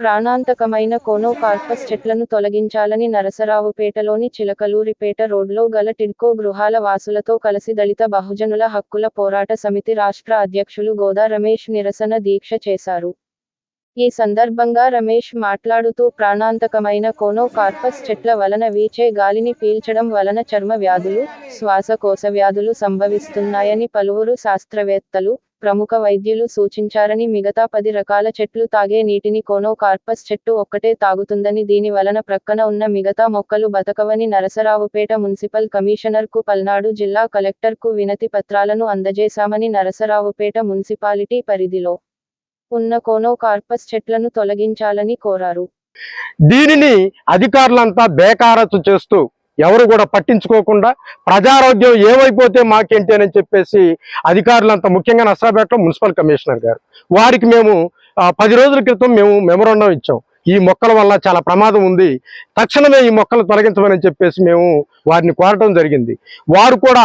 ప్రాణాంతకమైన conocarpus చెట్లను తొలగించాలని నరసరావుపేటలోని చిలకలూరిపేట రోడ్లో గల టిడ్కో గృహాల వాసులతో కలిసి దళిత బహుజనుల హక్కుల పోరాట సమితి రాష్ట్ర అధ్యక్షులు గోదా రమేష్ నిరసన దీక్ష చేశారు. ఈ సందర్భంగా రమేష్ మాట్లాడుతూ ప్రాణాంతకమైన కోనోకార్పస్ చెట్ల వలన వీచే గాలిని పీల్చడం వలన చర్మ వ్యాధులు శ్వాసకోశ వ్యాధులు సంభవిస్తున్నాయని పలువురు శాస్త్రవేత్తలు ప్రముఖ వైద్యులు సూచించారని మిగతా పది రకాల చెట్లు తాగే నీటిని కోనోకార్పస్ చెట్టు ఒక్కటే తాగుతుందని దీని వలన ప్రక్కన ఉన్న మిగతా మొక్కలు బతకవని నరసరావుపేట మున్సిపల్ కమిషనర్కు పల్నాడు జిల్లా కలెక్టర్కు వినతి పత్రాలను అందజేశామని నరసరావుపేట మున్సిపాలిటీ పరిధిలో ఉన్న కోనోకార్పస్ చెట్లను తొలగించాలని కోరారు. దీనిని అధికారులంతా బేకారత్తు చేస్తూ ఎవరు కూడా పట్టించుకోకుండా ప్రజారోగ్యం ఏమైపోతే మాకేంటి అని చెప్పేసి అధికారులంతా ముఖ్యంగా నసరాపేటలో మున్సిపల్ కమిషనర్ గారు. వారికి మేము పది రోజుల క్రితం మేము మెమొరండం ఇచ్చాం. ఈ మొక్కల వల్ల చాలా ప్రమాదం ఉంది. తక్షణమే ఈ మొక్కలు తొలగించమని చెప్పేసి మేము వారిని కోరటం జరిగింది. వారు కూడా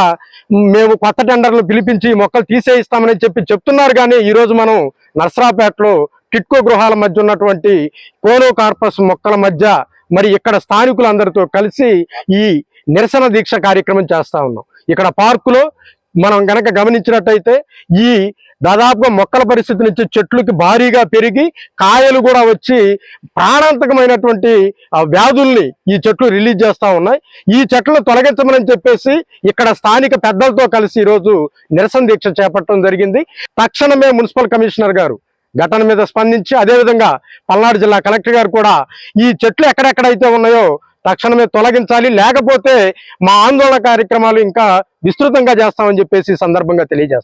మేము కొత్త టెండర్లు పిలిపించి ఈ మొక్కలు తీసేయిస్తామని చెప్పి చెప్తున్నారు కానీ ఈరోజు మనం నర్సరాపేటలో టిట్కో గృహాల మధ్య ఉన్నటువంటి కోనో కార్పస్ మొక్కల మధ్య మరి ఇక్కడ స్థానికులందరితో కలిసి ఈ నిరసన దీక్ష కార్యక్రమం చేస్తా ఉన్నాం. ఇక్కడ పార్కులో మనం గనక గమనించినట్టయితే ఈ దాదాపుగా మొక్కల పరిస్థితి నుంచి చెట్లకి భారీగా పెరిగి కాయలు కూడా వచ్చి ప్రాణాంతకమైనటువంటి ఆ, వ్యాధుల్ని ఈ చెట్లు రిలీజ్ చేస్తూ ఉన్నాయి. ఈ చెట్లను తొలగించమని చెప్పేసి ఇక్కడ స్థానిక పెద్దలతో కలిసి ఈరోజు నిరసన దీక్ష చేపట్టడం జరిగింది. తక్షణమే మున్సిపల్ కమిషనర్ గారు ఘటన మీద స్పందించి అదేవిధంగా పల్నాడు జిల్లా కలెక్టర్ గారు కూడా ఈ చెట్లు ఎక్కడెక్కడైతే ఉన్నాయో తక్షణమే తొలగించాలి. లేకపోతే మా ఆందోళన కార్యక్రమాలు ఇంకా విస్తృతంగా చేస్తామని చెప్పేసి ఈ సందర్భంగా తెలియజేస్తాం.